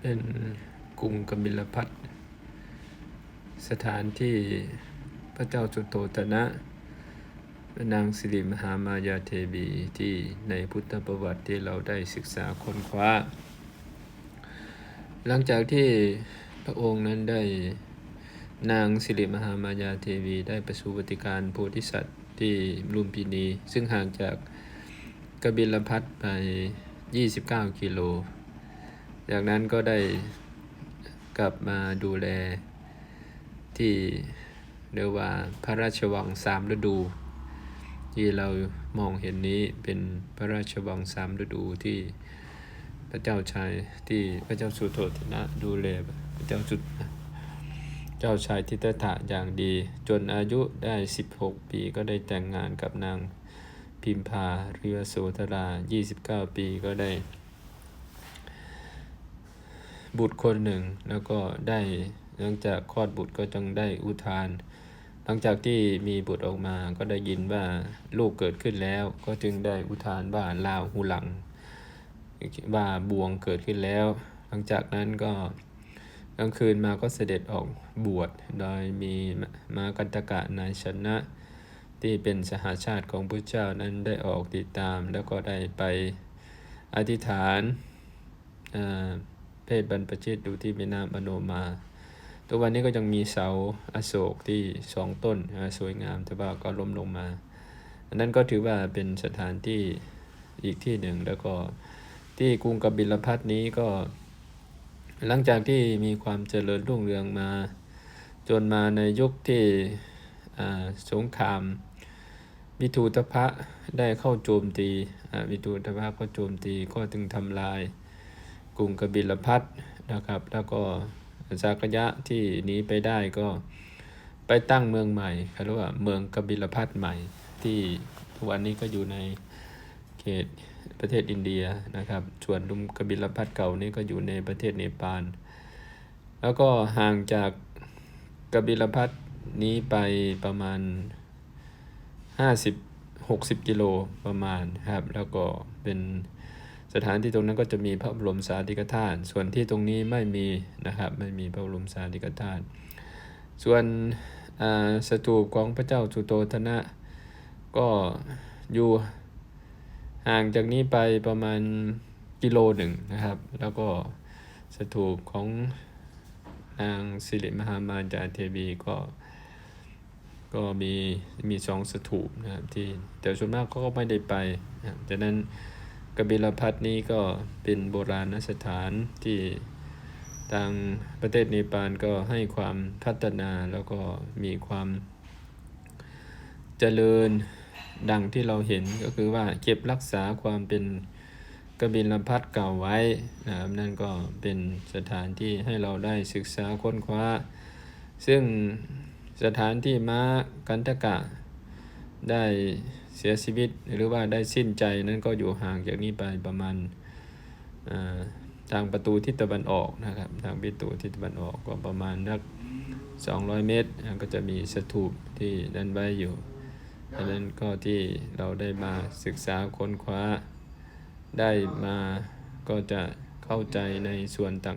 เป็นกรุงกบิลพัทสถานที่พระเจ้าจุโตตนะ นางสิริมหามายาเทวีที่ในพุทธประวัติที่เราได้ศึกษาค้นคว้า หลังจากที่พระองค์นั้นได้นางสิริมหามายาเทวีได้ประสูติการโพธิสัตว์ที่ลุมพินี ซึ่งห่างจากกบิลพัทไป 29 กิโล จากนั้นก็ได้กลับมาดูแลที่เรียกว่าพระราชวังสามฤดู ที่เรามองเห็นนี้เป็นพระราชวังสามฤดูที่พระเจ้าชายที่พระเจ้าสุโธทนะดูแลพระเจ้าสุเจ้าชายทิตถะอย่างดี จนอายุได้ 16 ปีก็ได้แต่งงานกับนางพิมพาเรือโสธรา 29 ปีก็ได้ บุตรคนหนึ่ง แล้วก็ได้หลังจากคลอดบุตรก็จงได้อุทาน หลังจากที่มีบุตรออกมาก็ได้ยินว่าลูกเกิดขึ้นแล้ว ก็จึงได้อุทานว่าลาวหูหลังว่าบวงเกิดขึ้นแล้ว หลังจากนั้นก็กลางคืนมาก็เสด็จออกบวช โดยมีมากันตกะนายชนะ ที่เป็นสหาชาติของพระเจ้านั้นได้ออกติดตาม แล้วก็ได้ไปอธิษฐานอ่า เพศบรรพชิตดูที่แม่น้ำอโนมา ทุกวันนี้ก็ยังมีเสาอโศกที่สองต้นสวยงาม แต่ว่าก็ล้มลงมา อันนั้นก็ถือว่าเป็นสถานที่อีกที่หนึ่งแล้วก็ที่กรุงกบิลพัทนี้ก็ หลังจากที่มีความเจริญรุ่งเรืองมา จนมาในยุคที่สงครามวิทูตภะได้เข้าโจมตีวิทูตภะก็โจมตีก็จึงทำลาย กรุงกบิลพัทนะครับ แล้วก็สากยะที่หนีไปได้ก็ไปตั้งเมืองใหม่เขาเรียกว่าเมืองกบิลพัทใหม่ ที่ทุกวันนี้ก็อยู่ในเขตประเทศอินเดียนะครับ ส่วนลุมกบิลพัทเก่านี่ก็อยู่ในประเทศเนปาล แล้วก็ห่างจากกบิลพัทนี้ไปประมาณ 50 60 กิโลประมาณครับ แล้วก็เป็น สถานที่ตรงนั้นก็จะมีพระบรมสารีริกธาตุส่วนที่ตรงนี้ไม่มีนะครับไม่มีพระบรมสารีริกธาตุส่วนสถูปของพระเจ้าสุโตทนะก็อยู่ห่างจากนี้ไปประมาณกิโลหนึ่งนะครับ แล้วก็สถูปของนางสิริมหามายาเทวีก็ ก็มีมีสองสถูปนะครับที่แต่ส่วนมากเขาก็ไม่ได้ไปนะดังนั้น กบิลพัทนี้ก็เป็นโบราณสถานที่ทางประเทศเนปาลก็ให้ความพัฒนาแล้วก็มีความเจริญดังที่เราเห็นก็คือว่าเก็บรักษาความเป็นกบิลพัทเก่าไว้นะครับนั่นก็เป็นสถานที่ให้เราได้ศึกษาค้นคว้า ซึ่งสถานที่ม้ากันทกะได้ เสียชีวิตหรือว่าได้สิ้นใจนั้นก็อยู่ห่างจากนี้ไปประมาณทางประตูทิศตะวันออกนะครับ ทางประตูทิศตะวันออกก็ประมาณนัก 200 เมตร ก็จะมีสถูปที่ดันไว้อยู่อันนั้นก็ที่เราได้มาศึกษาค้นคว้าได้มาก็จะเข้าใจในส่วนต่าง